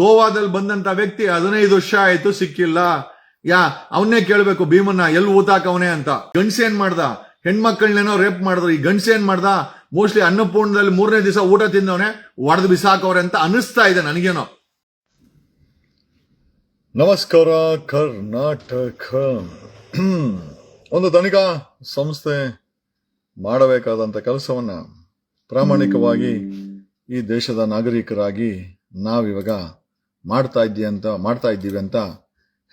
ಗೋವಾದಲ್ಲಿ ಬಂದಂತ ವ್ಯಕ್ತಿ ಹದಿನೈದು ವರ್ಷ ಆಯ್ತು, ಸಿಕ್ಕಿಲ್ಲ. ಯಾ, ಅವನ್ನೇ ಕೇಳ್ಬೇಕು, ಭೀಮನ್ನ, ಎಲ್ಲಿ ಊತಾಕವನೇ ಅಂತ. ಗಂಡ್ಸೇನ್ ಮಾಡ್ದ? ಹೆಣ್ಮಕ್ಳನ್ನೇನೋ ರೇಪ್ ಮಾಡಿದ್ರು. ಈ ಗಂಡ್ಸೇನ್ ಮಾಡ್ದ? ಮೋಸ್ಟ್ಲಿ ಅನ್ನಪೂರ್ಣದಲ್ಲಿ ಮೂರನೇ ದಿವಸ ಊಟ ತಿಂದವನೆ, ಒಡೆದು ಬಿಸಾಕವ್ರೆ ಅಂತ ಅನಿಸ್ತಾ ಇದೆ ನನಗೇನೋ. ನಮಸ್ಕಾರ, ಕರ್ನಾಟಕ. ಒಂದು ತನಿಖಾ ಸಂಸ್ಥೆ ಮಾಡಬೇಕಾದಂತ ಕೆಲಸವನ್ನ ಪ್ರಾಮಾಣಿಕವಾಗಿ ಈ ದೇಶದ ನಾಗರಿಕರಾಗಿ ನಾವಿವಾಗ ಮಾಡ್ತಾ ಇದ್ದೀಯ ಅಂತ, ಮಾಡ್ತಾ ಇದ್ದೀವಿ ಅಂತ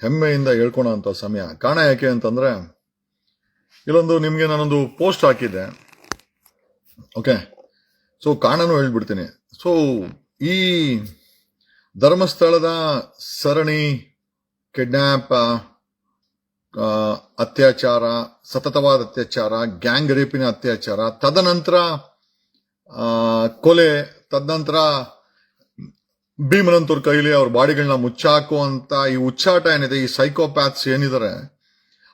ಹೆಮ್ಮೆಯಿಂದ ಹೇಳ್ಕೊಳೋಂಥ ಸಮಯ. ಕಾರಣ ಯಾಕೆ ಅಂತಂದ್ರೆ, ಇಲ್ಲೊಂದು ನಿಮಗೆ ನಾನೊಂದು ಪೋಸ್ಟ್ ಹಾಕಿದ್ದೆ. ಓಕೆ? ಸೊ ಕಾರಣನೂ ಹೇಳ್ಬಿಡ್ತೀನಿ. ಸೊ ಈ ಧರ್ಮಸ್ಥಳದ ಸರಣಿ ಕಿಡ್ನ್ಯಾಪ್ ಅತ್ಯಾಚಾರ, ಸತತವಾದ ಅತ್ಯಾಚಾರ, ಗ್ಯಾಂಗ್ ರೇಪಿನ ಅತ್ಯಾಚಾರ, ತದನಂತರ ಕೊಲೆ, ತದನಂತರ ಭೀಮನಂತೂರ್ ಕೈಲಿ ಅವ್ರ ಬಾಡಿಗಳನ್ನ ಮುಚ್ಚಾಕುವಂತ ಈ ಉಚ್ಚಾಟ ಏನಿದೆ, ಈ ಸೈಕೋಪ್ಯಾಥ್ಸ್ ಏನಿದ್ದಾರೆ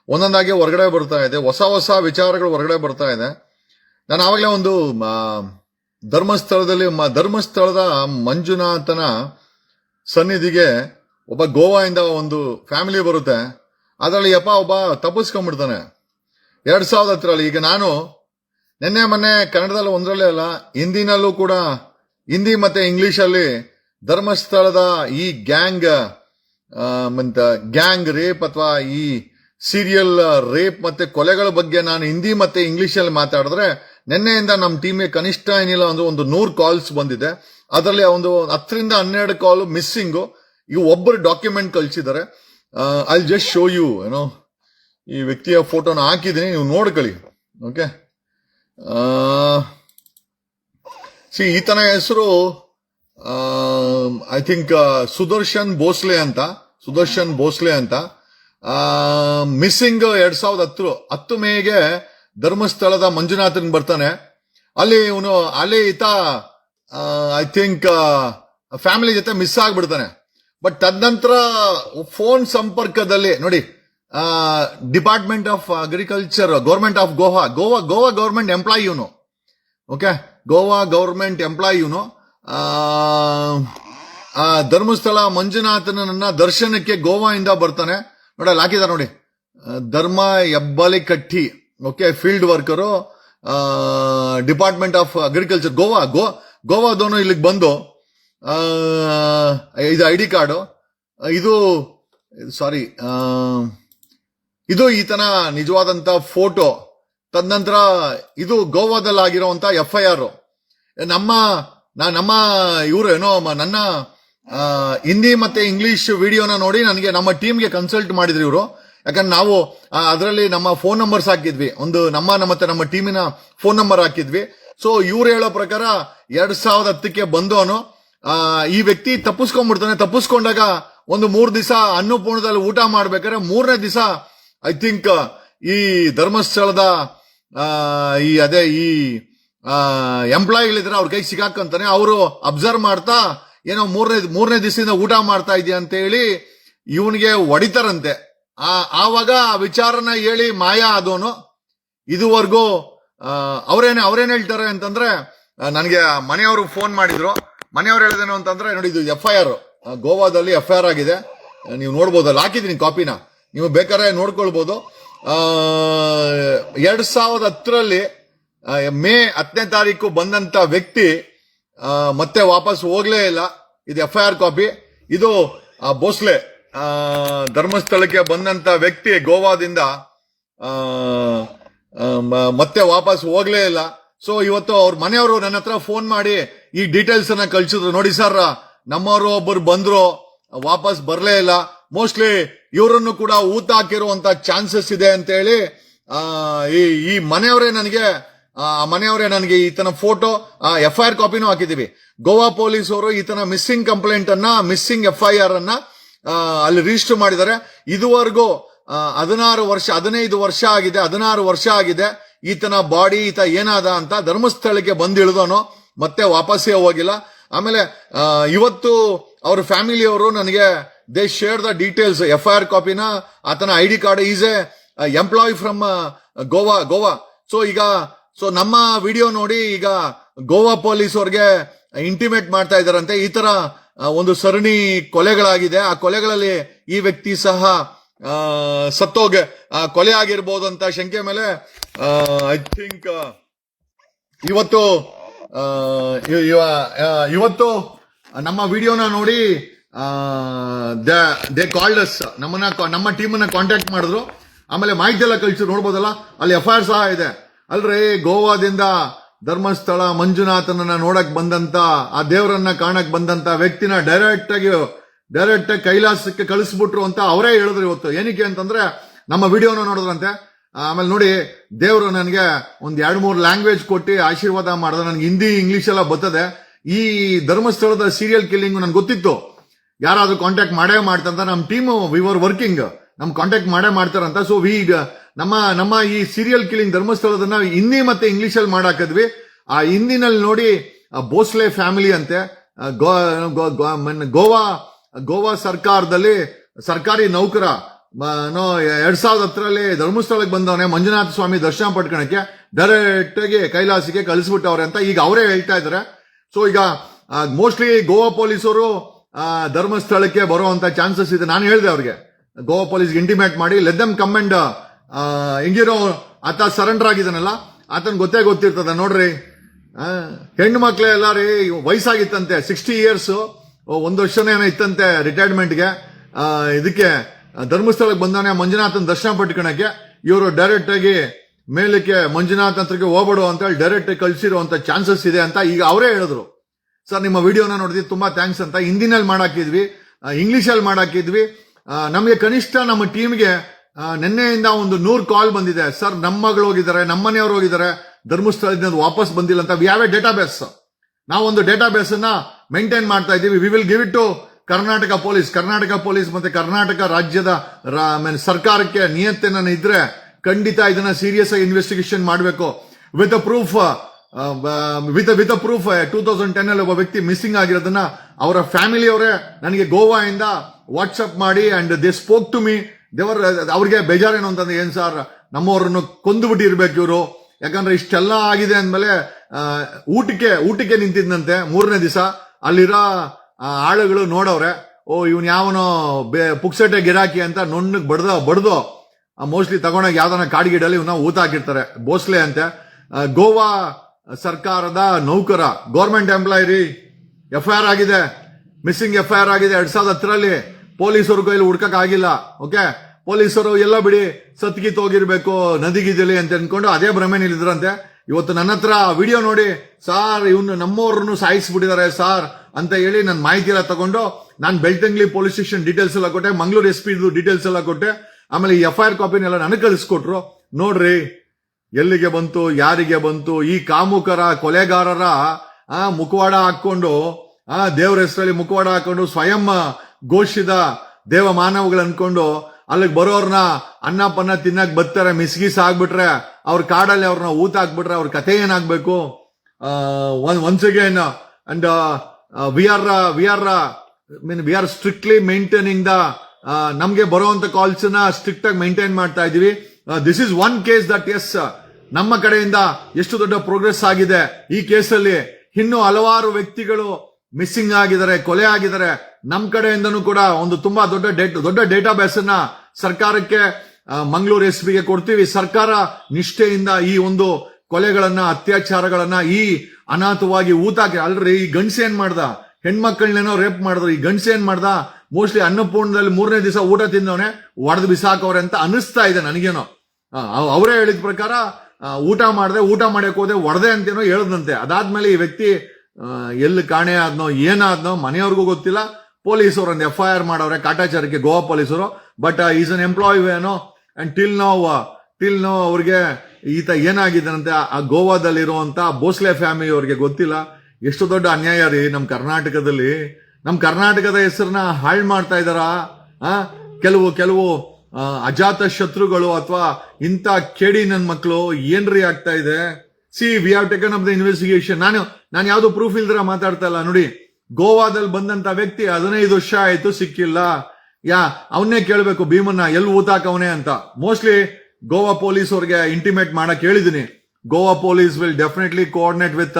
ಒಂದೊಂದಾಗಿ ಹೊರಗಡೆ ಬರ್ತಾ ಇದೆ, ಹೊಸ ಹೊಸ ವಿಚಾರಗಳು ಹೊರಗಡೆ ಬರ್ತಾ ಇದೆ. ನಾನು ಆವಾಗಲೇ ಒಂದು ಧರ್ಮಸ್ಥಳದಲ್ಲಿ ಧರ್ಮಸ್ಥಳದ ಮಂಜುನಾಥನ ಸನ್ನಿಧಿಗೆ ಒಬ್ಬ ಗೋವಾದಿಂದ ಒಂದು ಫ್ಯಾಮಿಲಿ ಬರುತ್ತೆ. ಅದರಲ್ಲಿ ಯಪ್ಪ ಒಬ್ಬ ತಪ್ಪಿಸ್ಕೊಂಡ್ಬಿಡ್ತಾನೆ. ಎರಡು ಸಾವಿರದ ಹತ್ತರಲ್ಲಿ ಈಗ ನಾನು ನಿನ್ನೆ ಮೊನ್ನೆ ಕನ್ನಡದಲ್ಲಿ ಒಂದರಲ್ಲೇ ಅಲ್ಲ, ಹಿಂದಿನಲ್ಲೂ ಕೂಡ, ಹಿಂದಿ ಮತ್ತೆ ಇಂಗ್ಲಿಷಲ್ಲಿ ಧರ್ಮಸ್ಥಳದ ಈ ಗ್ಯಾಂಗ್ ಮತ್ತು ಗ್ಯಾಂಗ್ ರೇಪ್ ಅಥವಾ ಈ ಸೀರಿಯಲ್ ರೇಪ್ ಮತ್ತೆ ಕೊಲೆಗಳ ಬಗ್ಗೆ ನಾನು ಹಿಂದಿ ಮತ್ತೆ ಇಂಗ್ಲಿಷಲ್ಲಿ ಮಾತಾಡಿದ್ರೆ, ನಿನ್ನೆಯಿಂದ ನಮ್ಮ ಟೀಮ್ಗೆ ಕನಿಷ್ಠ ಏನಿಲ್ಲ ಅಂದ್ರೆ ಒಂದು ನೂರು ಕಾಲ್ಸ್ ಬಂದಿದೆ. ಅದರಲ್ಲಿ ಒಂದು ಹತ್ತರಿಂದ ಹನ್ನೆರಡು ಕಾಲ್ ಮಿಸ್ಸಿಂಗು. ಇವು ಒಬ್ಬರು ಡಾಕ್ಯುಮೆಂಟ್ ಕಳಿಸಿದ್ದಾರೆ. ಐ ಜಸ್ಟ್ ಶೋ ಯು ಏನೋ ಈ ವ್ಯಕ್ತಿಯ ಫೋಟೋನ ಹಾಕಿದ್ದೀನಿ, ನೀವು ನೋಡ್ಕೊಳ್ಳಿ. ಓಕೆ ಸಿ ಈತನ ಹೆಸರು ಐ ಥಿಂಕ್ ಸುದರ್ಶನ್ ಭೋಸ್ಲೆ ಅಂತ ಸುದರ್ಶನ್ ಭೋಸ್ಲೆ ಅಂತ ಮಿಸ್ಸಿಂಗ್ ಎರಡ್ ಸಾವಿರದ ಹತ್ತು ಹತ್ತು ಮೇಗೆ ಧರ್ಮಸ್ಥಳದ ಮಂಜುನಾಥನ್ ಬರ್ತಾನೆ. ಅಲ್ಲಿ ಇವನು, ಅಲ್ಲಿ ಈತ ಐ ಥಿಂಕ್ ಫ್ಯಾಮಿಲಿ ಜೊತೆ ಮಿಸ್ ಆಗ್ಬಿಡ್ತಾನೆ. ಬಟ್ ತದನಂತರ ಫೋನ್ ಸಂಪರ್ಕದಲ್ಲಿ, ನೋಡಿ department of agriculture government of Goa Goa Goa government employee ಇವನು. ಓಕೆ ಗೋವಾ ಗೌರ್ಮೆಂಟ್ ಎಂಪ್ಲಾಯಿ ಇವನು. ಧರ್ಮಸ್ಥಳ ಮಂಜುನಾಥನನ್ನ ದರ್ಶನಕ್ಕೆ ಗೋವಾದಿಂದ ಬರ್ತಾನೆ. ನೋಡಿ ಅಲ್ಲಿ ನೋಡಿ. ಧರ್ಮ ಹೆಬ್ಬಾಲಿ ಕಟ್ಟಿ ಓಕೆ ಫೀಲ್ಡ್ ವರ್ಕರು ಡಿಪಾರ್ಟ್ಮೆಂಟ್ ಆಫ್ ಅಗ್ರಿಕಲ್ಚರ್ ಗೋವಾ ಗೋ ಗೋವಾದವನು ಇಲ್ಲಿಗೆ ಬಂದು ಆ, ಇದು ಐ ಡಿ ಕಾರ್ಡು ಇದು ಸಾರಿ ಇದು ಈತನ ನಿಜವಾದಂತ ಫೋಟೋ ತದನಂತರ ಇದು ಗೋವಾದಲ್ಲಿ ಆಗಿರುವಂತ ಎಫ್ ಐ ಆರ್ ನಮ್ಮ ನಾ ನಮ್ಮ ಇವರು ಏನೋ ನನ್ನ ಹಿಂದಿ ಮತ್ತೆ ಇಂಗ್ಲಿಷ್ ವಿಡಿಯೋನ ನೋಡಿ ನನಗೆ ನಮ್ಮ ಟೀಮ್ಗೆ ಕನ್ಸಲ್ಟ್ ಮಾಡಿದ್ರು ಇವರು. ಯಾಕಂದ್ರೆ ನಾವು ಅದರಲ್ಲಿ ನಮ್ಮ ಫೋನ್ ನಂಬರ್ಸ್ ಹಾಕಿದ್ವಿ. ಒಂದು ನಮ್ಮ ಮತ್ತೆ ನಮ್ಮ ಟೀಮಿನ ಫೋನ್ ನಂಬರ್ ಹಾಕಿದ್ವಿ. ಸೊ ಇವ್ರು ಹೇಳೋ ಪ್ರಕಾರ ಎರಡ್ ಸಾವಿರದ ಹತ್ತಕ್ಕೆ ಬಂದವನು ಈ ವ್ಯಕ್ತಿ ತಪ್ಪಿಸ್ಕೊಂಡ್ಬಿಡ್ತಾನೆ. ತಪ್ಪಿಸ್ಕೊಂಡಾಗ ಒಂದು ಮೂರ್ ದಿವಸ ಅನ್ನಪೂರ್ಣದಲ್ಲಿ ಊಟ ಮಾಡ್ಬೇಕಾದ್ರೆ ಮೂರನೇ ದಿವಸ ಐ ಥಿಂಕ್ ಈ ಧರ್ಮಸ್ಥಳದ ಈ ಅದೇ, ಈ ಎಂಪ್ಲಾಯಿಗಳಿದ್ರೆ ಅವ್ರ ಕೈಗೆ ಸಿಗಾಕಂತಾನೆ ಅವರು ಅಬ್ಸರ್ವ್ ಮಾಡ್ತಾ ಏನೋ ಮೂರನೇ ಮೂರನೇ ದಿವಸದಿಂದ ಊಟ ಮಾಡ್ತಾ ಇದೆಯಾ ಅಂತ ಹೇಳಿ ಇವನಿಗೆ ಹೊಡಿತಾರಂತೆ. ಆ, ಆವಾಗ ವಿಚಾರನ ಹೇಳಿ ಮಾಯಾ ಅದೋನು ಇದುವರೆಗೂ ಅವ್ರೇನೆ, ಅವ್ರೇನು ಹೇಳ್ತಾರೆ ಅಂತಂದ್ರೆ ನನಗೆ ಮನೆಯವರು ಫೋನ್ ಮಾಡಿದ್ರು. ಮನೆಯವ್ರು ಹೇಳಿದೇನು ಅಂತಂದ್ರೆ, ನೋಡಿ ಇದು ಎಫ್ ಐ ಆರ್ ಗೋವಾದಲ್ಲಿ ಎಫ್ ಐ ಆರ್ ಆಗಿದೆ. ನೀವು ನೋಡ್ಬೋದಲ್ಲ, ಹಾಕಿದ್ದೀನಿ ಕಾಪಿನ ನೀವು ಬೇಕಾದ್ರೆ ನೋಡ್ಕೊಳ್ಬೋದು. ಎರಡು ಸಾವಿರದ ಹತ್ತರಲ್ಲಿ ಮೇ ಹತ್ತನೇ ತಾರೀಕು ಬಂದಂತ ವ್ಯಕ್ತಿ ಮತ್ತೆ ವಾಪಸ್ ಹೋಗ್ಲೇ ಇಲ್ಲ. ಇದು ಎಫ್ ಐ ಆರ್ ಕಾಪಿ. ಇದು ಭೋಸ್ಲೆ ಧರ್ಮಸ್ಥಳಕ್ಕೆ ಬಂದಂತ ವ್ಯಕ್ತಿ ಗೋವಾದಿಂದ ಮತ್ತೆ ವಾಪಸ್ ಹೋಗ್ಲೇ ಇಲ್ಲ. ಸೊ ಇವತ್ತು ಅವ್ರ ಮನೆಯವರು ನನ್ನ ಹತ್ರ ಫೋನ್ ಮಾಡಿ, ಈ ಡೀಟೇಲ್ಸ್ ಅನ್ನ ಕಳ್ಸಿದ್ರು. ನೋಡಿ ಸರ್, ನಮ್ಮವರು ಒಬ್ಬರು ಬಂದ್ರು, ವಾಪಸ್ ಬರಲೇ ಇಲ್ಲ. ಮೋಸ್ಟ್ಲಿ ಇವರನ್ನು ಕೂಡ ಊತ ಹಾಕಿರುವಂತ ಚಾನ್ಸಸ್ ಇದೆ ಅಂತ ಹೇಳಿ ಈ ಮನೆಯವರೇ ನನಗೆ ಮನೆಯವರೇ ನನಗೆ ಈತನ ಫೋಟೋ ಎಫ್ ಐ ಆರ್ ಕಾಪಿನೂ ಹಾಕಿದ್ದೀವಿ. ಗೋವಾ ಪೊಲೀಸ್ ಅವರು ಈತನ ಮಿಸ್ಸಿಂಗ್ ಕಂಪ್ಲೇಂಟ್ ಅನ್ನ ಮಿಸ್ಸಿಂಗ್ ಎಫ್ ಐ ಆರ್ ಅನ್ನ ಅಲ್ಲಿ ರಿಜಿಸ್ಟರ್ ಮಾಡಿದ್ದಾರೆ. ಇದುವರೆಗೂ ಹದಿನಾರು ವರ್ಷ, ಹದಿನೈದು ವರ್ಷ ಆಗಿದೆ, ಹದಿನಾರು ವರ್ಷ ಆಗಿದೆ. ಈತನ ಬಾಡಿ, ಈತ ಏನಾದ ಅಂತ ಧರ್ಮಸ್ಥಳಕ್ಕೆ ಬಂದು ಇಳಿದವನು, ಮತ್ತೆ ವಾಪಸ್ಸೇ ಹೋಗಿಲ್ಲ. ಆಮೇಲೆ ಇವತ್ತು ಅವ್ರ ಫ್ಯಾಮಿಲಿಯವರು ನನಗೆ, they share the details F I R ಕಾಪಿನ, ಆತನ I D card is a employee from Goa Goa. So, ಈಗ ಸೊ ನಮ್ಮ ವಿಡಿಯೋ ನೋಡಿ ಈಗ ಗೋವಾ ಪೊಲೀಸ್ ಅವ್ರಿಗೆ ಇಂಟಿಮೇಟ್ ಮಾಡ್ತಾ ಇದಾರಂತೆ ಈ ತರ ಒಂದು ಸರಣಿ ಕೊಲೆಗಳಾಗಿದೆ. ಆ ಕೊಲೆಗಳಲ್ಲಿ ಈ ವ್ಯಕ್ತಿ ಸಹ ಸತ್ತೋಗ ಕೊಲೆ ಆಗಿರ್ಬೋದು ಅಂತ ಶಂಕೆ ಮೇಲೆ ಐ ಥಿಂಕ್ ಇವತ್ತು ಇವತ್ತು ನಮ್ಮ ವಿಡಿಯೋನ ನೋಡಿ ದೇ ಕಾಲ್ಡ್ ಅಸ್ ನಮ್ಮನ್ನ, ನಮ್ಮ ಟೀಮನ್ನ ಕಾಂಟ್ಯಾಕ್ಟ್ ಮಾಡಿದ್ರು. ಆಮೇಲೆ ಮಾಹಿತಿ ಎಲ್ಲ ಕಳಿಸಿ ನೋಡ್ಬೋದಲ್ಲ? ಅಲ್ಲಿ ಎಫ್ ಐ ಸಹ ಇದೆ. ಅಲ್ರಿ, ಗೋವಾದಿಂದ ಧರ್ಮಸ್ಥಳ ಮಂಜುನಾಥನನ್ನ ನೋಡಕ್ ಬಂದಂತ, ಆ ದೇವರನ್ನ ಕಾಣಕ್ ಬಂದಂತ ವ್ಯಕ್ತಿನ ಡೈರೆಕ್ಟ್ ಆಗಿ ಡೈರೆಕ್ಟ್ ಆಗಿ ಕೈಲಾಸಕ್ಕೆ ಕಳಿಸ್ಬಿಟ್ರು ಅಂತ ಅವರೇ ಹೇಳಿದ್ರು ಇವತ್ತು. ಏನಕ್ಕೆ ಅಂತಂದ್ರೆ, ನಮ್ಮ ವಿಡಿಯೋನ ನೋಡಿದ್ರಂತೆ. ಆಮೇಲೆ ನೋಡಿ, ದೇವರು ನನಗೆ ಒಂದ್ ಎರಡು ಮೂರು ಲ್ಯಾಂಗ್ವೇಜ್ ಕೊಟ್ಟು ಆಶೀರ್ವಾದ ಮಾಡಿದ. ನನಗೆ ಹಿಂದಿ ಇಂಗ್ಲಿಷ್ ಎಲ್ಲ ಬರ್ತದೆ. ಈ ಧರ್ಮಸ್ಥಳದ ಸೀರಿಯಲ್ ಕಿಲ್ಲಿಂಗ್ ನನ್ಗೆ ಗೊತ್ತಿತ್ತು. ಯಾರಾದ್ರೂ ಕಾಂಟ್ಯಾಕ್ಟ್ ಮಾಡೇ ಮಾಡ್ತಂತ ನಮ್ಮ ಟೀಮ್ ವಿವರ್ ವರ್ಕಿಂಗ್ ನಮ್ ಕಾಂಟ್ಯಾಕ್ಟ್ ಮಾಡೇ ಮಾಡ್ತಾರಂತ. ಸೊ ವಿ ನಮ್ಮ ನಮ್ಮ ಈ ಸೀರಿಯಲ್ ಕಿಲಿಂಗ್ ಧರ್ಮಸ್ಥಳದನ್ನ ಹಿಂದಿ ಮತ್ತೆ ಇಂಗ್ಲಿಷ್ ಅಲ್ಲಿ ಮಾಡಾಕದ್ವಿ. ಆ ಹಿಂದಿನಲ್ಲಿ ನೋಡಿ ಬೋಸ್ಲೆ ಫ್ಯಾಮಿಲಿ ಅಂತೆ ಗೋವಾ ಗೋವಾ ಸರ್ಕಾರದಲ್ಲಿ ಸರ್ಕಾರಿ ನೌಕರ ಎರಡ್ ಸಾವಿರದ ಹತ್ತರಲ್ಲಿ ಧರ್ಮಸ್ಥಳಕ್ಕೆ ಬಂದವನೇ ಮಂಜುನಾಥ ಸ್ವಾಮಿ ದರ್ಶನ ಪಡ್ಕೊಳಕ್ಕೆ ಡೈರೆಕ್ಟ್ ಆಗಿ ಕೈಲಾಸಿಗೆ ಕಳಿಸ್ಬಿಟ್ಟವ್ರೆ ಅಂತ ಈಗ ಅವರೇ ಹೇಳ್ತಾ ಇದಾರೆ. ಸೊ ಈಗ ಮೋಸ್ಟ್ಲಿ ಗೋವಾ ಪೊಲೀಸರು ಧರ್ಮಸ್ಥಳಕ್ಕೆ ಬರುವಂತ ಚಾನ್ಸಸ್ ಇದೆ. ನಾನು ಹೇಳಿದೆ ಅವ್ರಿಗೆ. ಗೋವಾ ಪೊಲೀಸ್ಗೆ ಇಂಟಿಮೇಟ್ ಮಾಡಿ ಲೆದ್ದಮ್ ಕಮೆಂಡ್ ಹೆಂಗಿರೋ ಆತ ಸರೆಂಡರ್ ಆಗಿದ್ದಾನಲ್ಲ, ಆತನ್ ಗೊತ್ತೇ ಗೊತ್ತಿರ್ತದ ನೋಡ್ರಿ. ಹೆಣ್ಣು ಮಕ್ಳೆ ಎಲ್ಲ ರೀ ವಯಸ್ಸಾಗಿತ್ತಂತೆ ಸಿಕ್ಸ್ಟಿ ಇಯರ್ಸ್ ಒಂದು ವರ್ಷನೇ ಏನೋ ಇತ್ತಂತೆ ರಿಟೈರ್ಮೆಂಟ್ಗೆ ಇದಕ್ಕೆ, ಧರ್ಮಸ್ಥಳಕ್ಕೆ ಬಂದಾನೆ ಮಂಜುನಾಥನ ದರ್ಶನ ಪಟ್ಕೊಳಕ್ಕೆ ಇವರು ಡೈರೆಕ್ಟ್ ಆಗಿ ಮೇಲಕ್ಕೆ ಮಂಜುನಾಥ್ ಹತ್ರಕ್ಕೆ ಹೋಗ್ಬೇಡು ಅಂತ ಹೇಳಿ ಡೈರೆಕ್ಟ್ ಕಳಿಸಿರುವಂಥ ಚಾನ್ಸಸ್ ಇದೆ ಅಂತ ಈಗ ಅವರೇ ಹೇಳಿದ್ರು. ಸರ್, ನಿಮ್ಮ ವಿಡಿಯೋನ ನೋಡಿದ್ವಿ, ತುಂಬಾ ಥ್ಯಾಂಕ್ಸ್ ಅಂತ. ಹಿಂದಿನಲ್ಲಿ ಮಾಡಾಕಿದ್ವಿ ಇಂಗ್ಲಿಷ್ ಅಲ್ಲಿ ಮಾಡಾಕಿದ್ವಿ. ನಮಗೆ ಕನಿಷ್ಠ ನಮ್ಮ ಟೀಮ್ಗೆ ನಿನ್ನೆಯಿಂದ ಒಂದು ನೂರು ಕಾಲ್ ಬಂದಿದೆ. ಸರ್ ನಮ್ಮ ಮಗಳು ಹೋಗಿದ್ದಾರೆ ನಮ್ಮ ಮನೆಯವರು ಹೋಗಿದ್ದಾರೆ. ಧರ್ಮಸ್ಥಳದಿಂದ ವಾಪಸ್ ಬಂದಿಲ್ಲ ಅಂತ. We have a database ನಾವೊಂದು ಡೇಟಾ ಬೇಸ್ ಅನ್ನ ಮೇಂಟೈನ್ ಮಾಡ್ತಾ ಇದ್ದೀವಿ. We will give it to Karnataka police Karnataka police ಮತ್ತೆ ಕರ್ನಾಟಕ ರಾಜ್ಯದ ಮೀನ್ ಸರ್ಕಾರಕ್ಕೆ ನಿಯಂತ್ರಣ ಇದ್ರೆ ಖಂಡಿತ ಇದನ್ನ ಸೀರಿಯಸ್ ಆಗಿ ಇನ್ವೆಸ್ಟಿಗೇಷನ್ ಮಾಡಬೇಕು. With a proof with with proof two thousand ten ಅಲ್ಲಿ ಒಬ್ಬ ವ್ಯಕ್ತಿ ಮಿಸ್ಸಿಂಗ್ ಆಗಿರೋದನ್ನ ಅವರ ಫ್ಯಾಮಿಲಿ ಅವರೇ ನನಗೆ ಇಂದ ವಾಟ್ಸ್ಆಪ್ ಮಾಡಿ and they spoke to me ದೇವರ, ಅವ್ರಿಗೆ ಬೇಜಾರೇನು ಅಂತಂದ್ರೆ ಏನು ಸರ್, ನಮ್ಮವರನ್ನು ಕೊಂದು ಬಿಟ್ಟಿರ್ಬೇಕು ಇವರು. ಯಾಕಂದ್ರೆ ಇಷ್ಟೆಲ್ಲ ಆಗಿದೆ ಅಂದಮೇಲೆ ಊಟಕ್ಕೆ ಊಟಕ್ಕೆ ನಿಂತಿದ್ದಂತೆ ಮೂರನೇ ದಿವಸ. ಅಲ್ಲಿರೋ ಆಳುಗಳು ನೋಡವ್ರೆ, ಓ, ಇವನ್ ಯಾವನೋ ಬೇ ಪುಕ್ಸಟೆ ಗಿರಾಕಿ ಅಂತ ನೊಣ್ಣಗ್ ಬಡ್ದ, ಬಡ್ದು ಮೋಸ್ಟ್ಲಿ ತಗೊಂಡೋಗಿ ಯಾವ್ದನ ಕಾಡ್ಗಿಡಲ್ಲಿ ಇವನ್ನ ಊತ ಹಾಕಿರ್ತಾರೆ. ಬೋಸ್ಲೆ ಅಂತೆ. ಗೋವಾ ಸರ್ಕಾರದ ನೌಕರ, ಗೌರ್ಮೆಂಟ್ ಎಂಪ್ಲಾಯಿ ರೀ ಎಫ್ ಐ ಆರ್ ಆಗಿದೆ. ಮಿಸ್ಸಿಂಗ್ ಎಫ್ ಐ ಆರ್ ಆಗಿದೆ. ಎರಡ್ ಸಾವಿರದ ಹತ್ತರಲ್ಲಿ ಪೊಲೀಸರು ಕೈಲಿ ಹುಡ್ಕಕ್ ಆಗಿಲ್ಲ ಓಕೆ ಪೊಲೀಸರು, ಎಲ್ಲ ಬಿಡಿ ಸತ್ಗಿತ್ ಹೋಗಿರ್ಬೇಕು ನದಿಗಿದಿಲಿ ಅಂತ ಅನ್ಕೊಂಡು ಅದೇ ಭ್ರಮೆ ನಿಲ್ಲಿದ್ರಂತೆ. ಇವತ್ತು ನನ್ನ ಹತ್ರ ವಿಡಿಯೋ ನೋಡಿ, ಸಾರ್, ಇವನು ನಮ್ಮವ್ರನ್ನು ಸಾಯಿಸ್ಬಿಟ್ಟಿದ್ದಾರೆ, ಸಾರ್ ಅಂತ ಹೇಳಿ ನನ್ನ ಮಾಹಿತಿ ಎಲ್ಲ ತಗೊಂಡು ನಾನು ಬೆಳ್ತಂಗ್ಲಿ ಪೊಲೀಸ್ ಸ್ಟೇಷನ್ ಡೀಟೇಲ್ಸ್ ಎಲ್ಲ ಕೊಟ್ಟೆ, ಮಂಗಳೂರು ಎಸ್ ಪಿ ಡೀಟೇಲ್ಸ್ ಎಲ್ಲ ಕೊಟ್ಟೆ. ಆಮೇಲೆ ಎಫ್ ಐ ಆರ್ ಕಾಪಿನೆಲ್ಲ ನನಗೆ ಕಳಿಸ್ಕೊಟ್ರು. ನೋಡ್ರಿ, ಎಲ್ಲಿಗೆ ಬಂತು, ಯಾರಿಗೆ ಬಂತು, ಈ ಕಾಮುಕರ ಕೊಲೆಗಾರರ ಮುಖವಾಡ ಹಾಕೊಂಡು ಆ, ದೇವ್ರ ಹೆಸರಲ್ಲಿ ಮುಖವಾಡ ಹಾಕೊಂಡು ಸ್ವಯಂ ಘೋಷಿತ ದೇವ ಮಾನವಗಳು ಅನ್ಕೊಂಡು ಅಲ್ಲಿಗೆ ಬರೋರ್ನ ಅನ್ನ ಪನ್ನ ತಿನ್ನಕ್ ಬರ್ತಾರೆ, ಮಿಸ್ಗಿಸ್ ಆಗ್ಬಿಟ್ರೆ ಅವ್ರ ಕಾಡಲ್ಲಿ ಅವ್ರನ್ನ ಊತ ಹಾಕ್ಬಿಟ್ರೆ ಅವ್ರ ಕಥೆ ಏನಾಗ್ಬೇಕು? Once again and we are we are mean we are strictly maintaining the ನಮ್ಗೆ ಬರುವಂತ ಕಾಲ್ಸ್ನ ಸ್ಟ್ರಿಕ್ಟ್ ಆಗಿ ಮೇಂಟೈನ್ ಮಾಡ್ತಾ ಇದೀವಿ this is one case that is ನಮ್ಮ ಕಡೆಯಿಂದ ಎಷ್ಟು ದೊಡ್ಡ ಪ್ರೋಗ್ರೆಸ್ ಆಗಿದೆ ಈ ಕೇಸಲ್ಲಿ ಇನ್ನು ಹಲವಾರು ವ್ಯಕ್ತಿಗಳು ಮಿಸ್ಸಿಂಗ್ ಆಗಿದ್ದಾರೆ, ಕೊಲೆ ಆಗಿದ್ದಾರೆ. ನಮ್ಮ ಕಡೆಯಿಂದನೂ ಕೂಡ ಒಂದು ತುಂಬಾ ದೊಡ್ಡ ಡೇಟ್ ದೊಡ್ಡ ಡೇಟಾ ಬೇಸ್ ಅನ್ನ ಸರ್ಕಾರಕ್ಕೆ ಮಂಗಳೂರು ಎಸ್ ಬಿಗೆ ಕೊಡ್ತೀವಿ. ಸರ್ಕಾರ ನಿಷ್ಠೆಯಿಂದ ಈ ಒಂದು ಕೊಲೆಗಳನ್ನ, ಅತ್ಯಾಚಾರಗಳನ್ನ ಈ ಅನಾಥವಾಗಿ ಊತಾಕಿ, ಅಲ್ರಿ, ಈ ಗಂಡ್ಸ ಏನ್ ಮಾಡ್ದ? ಹೆಣ್ಮಕ್ಳನ್ನೇನೋ ರೇಪ್ ಮಾಡಿದ್ರು. ಈ ಗಂಡ್ಸ ಏನ್ ಮಾಡ್ದ? ಮೋಸ್ಟ್ಲಿ ಅನ್ನಪೂರ್ಣದಲ್ಲಿ ಮೂರನೇ ದಿವಸ ಊಟ ತಿಂದವನೇ ಒಡೆದು ಬಿಸಾಕವ್ರೆ ಅಂತ ಅನಿಸ್ತಾ ಇದೆ ನನಗೇನೋ. ಅವರೇ ಹೇಳಿದ ಪ್ರಕಾರ ಊಟ ಮಾಡಿದೆ, ಊಟ ಮಾಡಕ್ ಹೋದೆ, ಒಡೆದೆ ಅಂತೇನೋ ಹೇಳದಂತೆ. ಅದಾದ್ಮೇಲೆ ಈ ವ್ಯಕ್ತಿ ಎಲ್ಲಿ ಕಾಣೆ ಆದ್ನೋ, ಏನಾದ್ನೋ ಮನೆಯವ್ರಿಗೂ ಗೊತ್ತಿಲ್ಲ. ಪೊಲೀಸರು ಒಂದು ಎಫ್ ಐ ಆರ್ ಮಾಡವ್ರೆ ಕಾಟಾಚಾರಕ್ಕೆ ಗೋವಾ ಪೊಲೀಸರು. ಬಟ್ ಈಸ್ ಅನ್ ಎಂಪ್ಲಾಯ್ ಏನೋ and till no till no ಅವ್ರಿಗೆ ಈತ ಏನಾಗಿದ್ದಾನಂತೆ, ಆ ಗೋವಾದಲ್ಲಿರುವಂತ ಭೋಸ್ಲೆ ಫ್ಯಾಮಿಲಿ ಅವ್ರಿಗೆ ಗೊತ್ತಿಲ್ಲ. ಎಷ್ಟು ದೊಡ್ಡ ಅನ್ಯಾಯ ರೀ ನಮ್ಮ ಕರ್ನಾಟಕದಲ್ಲಿ. ನಮ್ಮ ಕರ್ನಾಟಕದ ಹೆಸರನ್ನ ಹಾಳು ಮಾಡ್ತಾ ಇದಾರ ಕೆಲವು ಕೆಲವು ಅಜಾತ ಶತ್ರುಗಳು ಅಥವಾ ಇಂಥ ಕೇಡಿ ನನ್ನ ಮಕ್ಕಳು ಏನ್ರಿ ಆಗ್ತಾ ಇದೆ? See we have taken up the investigation ನಾನು ನಾನು ಯಾವ್ದು ಪ್ರೂಫ್ ಇಲ್ದಿರ ಮಾತಾಡ್ತಾ ಇಲ್ಲ. ನೋಡಿ, ಗೋವಾದಲ್ಲಿ ಬಂದಂತ ವ್ಯಕ್ತಿ ಹದಿನೈದು ವರ್ಷ ಆಯ್ತು, ಸಿಕ್ಕಿಲ್ಲ. ಯಾ, ಅವನ್ನೇ ಕೇಳಬೇಕು, ಭೀಮನ್ನ. ಎಲ್ಲಿ ಊತಾಕವನೇ ಅಂತ. ಮೋಸ್ಟ್ಲಿ ಗೋವಾ ಪೊಲೀಸ್ ಅವ್ರಿಗೆ ಇಂಟಿಮೇಟ್ ಮಾಡಕ್ ಹೇಳಿದೀನಿ. Goa police will definitely coordinate with